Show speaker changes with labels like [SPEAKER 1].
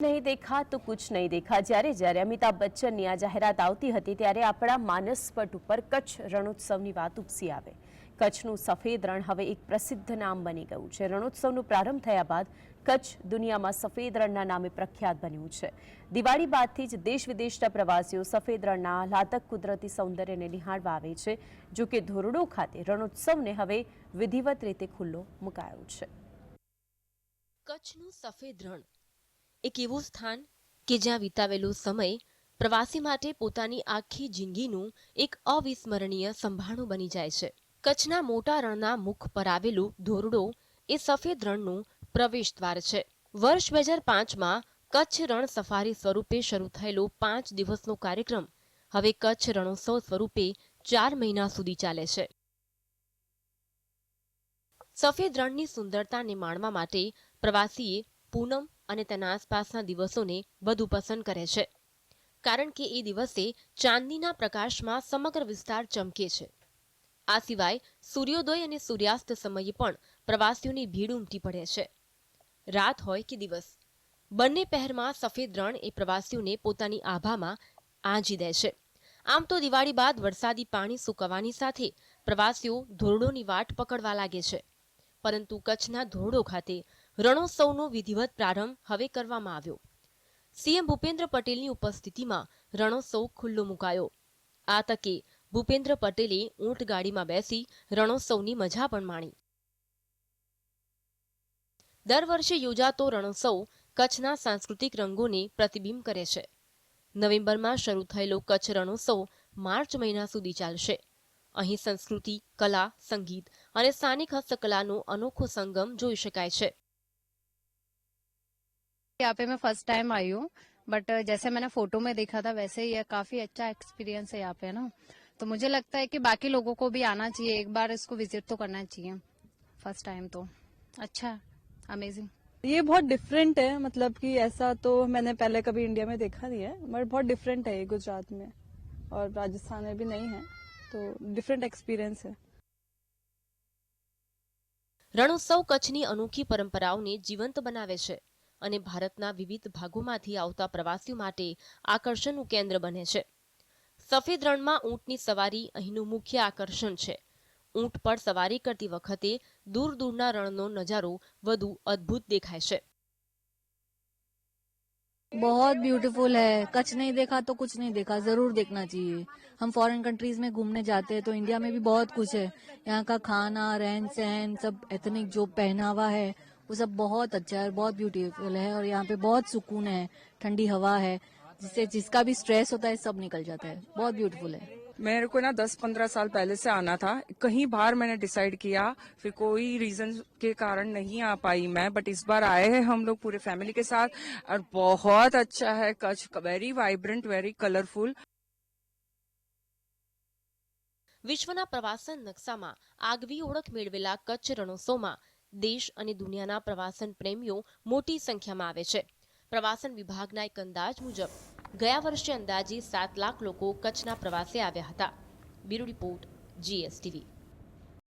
[SPEAKER 1] નહીં દેખા તો કુછ નહીં દેખા. જ્યારે જ્યારે અમિતાભ બચ્ચનની આ જાહેરાત આવતી હતી ત્યારે આપણા માનસપટ ઉપર કચ્છ રણોત્સવની વાત ઉપસી આવે. કચ્છનું સફેદ રણ હવે એક પ્રસિદ્ધ નામ બની ગયું છે. રણોત્સવનો પ્રારંભ થયા બાદ કચ્છ દુનિયામાં સફેદ રણના નામે પ્રખ્યાત બન્યું છે. દિવાળી બાદથી જ દેશ વિદેશના પ્રવાસીઓ સફેદ રણના આહલાદક કુદરતી સૌંદર્યને નિહાળવા આવે છે, જો કે ધોરડો ખાતે રણોત્સવને હવે વિધિવત રીતે ખુલ્લો મુકાયો છે.
[SPEAKER 2] કચ્છનું સફેદ રણ એક એવું સ્થાન કે જ્યાં વિતાવેલો સમય પ્રવાસી માટે પોતાની આખી જિંદગીનું એક અવિસ્મરણીય સંભાણું બની જાય છે. કચ્છના મોટા રણના મુખ પર આવેલું ધોરડો એ સફેદ રણનું પ્રવેશ દ્વાર છે. વર્ષ બે હજાર પાંચમાં કચ્છ રણ સફારી સ્વરૂપે શરૂ થયેલો પાંચ દિવસનો કાર્યક્રમ હવે કચ્છ રણોત્સવ સ્વરૂપે ચાર મહિના સુધી ચાલે છે. સફેદ રણની સુંદરતાને માણવા માટે પ્રવાસીએ પૂનમ અને તેના આસપાસના દિવસોને વધુ પસંદ કરે છે. કારણ કે એ દિવસે ચાંદનીના પ્રકાશમાં સમગ્ર વિસ્તાર ચમકે છે. આ સિવાય સૂર્યોદય અને સૂર્યાસ્ત સમયે પણ પ્રવાસીઓની ભીડ ઉમટી પડે છે. રાત હોય કે દિવસ, બંને પહેરમાં સફેદ રણ એ પ્રવાસીઓને પોતાની આભામાં આંજી દે છે. આમ તો દિવાળી બાદ વરસાદી પાણી સુકવવાની સાથે પ્રવાસીઓ ધોરડોની વાટ પકડવા લાગે છે. પરંતુ કચ્છના ધોરડો ખાતે રણોત્સવનો વિધિવત પ્રારંભ હવે કરવામાં આવ્યો. સીએમ ભૂપેન્દ્ર પટેલની ઉપસ્થિતિમાં રણોત્સવ ખુલ્લો મુકાયો. આ તકે ભૂપેન્દ્ર પટેલે ઊંટ ગાડીમાં બેસી રણોત્સવની મજા પણ માણી. દર વર્ષે યોજાતો રણોત્સવ કચ્છના સાંસ્કૃતિક રંગોને પ્રતિબિંબ કરે છે. નવેમ્બરમાં શરૂ થયેલો કચ્છ રણોત્સવ માર્ચ મહિના સુધી ચાલશે. અહીં સંસ્કૃતિ, કલા, સંગીત અને સ્થાનિક હસ્તકલાનો અનોખો સંગમ જોઈ શકાય છે.
[SPEAKER 3] यहाँ पे मैं फर्स्ट टाइम आई हूँ बट जैसे मैंने फोटो में देखा था वैसे ही ये काफी अच्छा एक्सपीरियंस है यहाँ पे ना तो मुझे लगता है कि बाकी लोगों को भी आना चाहिए एक बार इसको विजिट तो करना चाहिए फर्स्ट टाइम तो अच्छा है अमेजिंग
[SPEAKER 4] ये बहुत डिफरेंट है मतलब कि ऐसा तो मैंने पहले कभी इंडिया में देखा नहीं है बट बहुत डिफरेंट है ये गुजरात में और राजस्थान में भी नहीं है तो डिफरेंट एक्सपीरियंस है
[SPEAKER 2] રણોત્સવ કચ્છની અનોખી પરંપરાઓને જીવંત બનાવે છે અને ભારતના વિવિધ ભાગોમાંથી આવતા પ્રવાસીઓ માટે આકર્ષણનું કેન્દ્ર બને છે સફેદ રણમાં ઊંટની સવારી અહીંનું મુખ્ય આકર્ષણ છે ઊંટ પર સવારી કરતી વખતે દૂર દૂરના રણનો નજારો વધુ અદ્ભુત દેખાય છે
[SPEAKER 5] बहुत ब्यूटीफुल है कच्छ नहीं देखा तो कुछ नहीं देखा जरूर देखना चाहिए हम फॉरेन कंट्रीज में घूमने जाते हैं तो इंडिया में भी बहुत कुछ है यहाँ का खाना रहन सहन सब एथनिक जो पहनावा है वो सब बहुत अच्छा है और बहुत ब्यूटीफुल है और यहाँ पे बहुत सुकून है ठंडी हवा है जिससे जिसका भी स्ट्रेस होता है सब निकल जाता है बहुत ब्यूटीफुल है
[SPEAKER 6] मेरे को ना दस पंद्रह साल पहले से आना था कहीं बाहर मैंने डिसाइड किया फिर कोई रीजन के कारण नहीं आ पाई मैं बट इस बार आए हैं हम लोग पूरे फैमिली के साथ और बहुत अच्छा है Kutch very vibrant very colourful
[SPEAKER 2] વિશ્વના પ્રવાસન નકશામાં આગવી ઓળખ મેળવેલા કચ્છ રણોત્સવમાં દેશ અને દુનિયાના પ્રવાસન પ્રેમીઓ મોટી સંખ્યામાં આવે છે. પ્રવાસન વિભાગના એક અંદાજ મુજબ, ગયા વર્ષે અંદાજે સાત લાખ લોકો કચ્છના પ્રવાસે આવ્યા હતા. Bureau report, GSTV.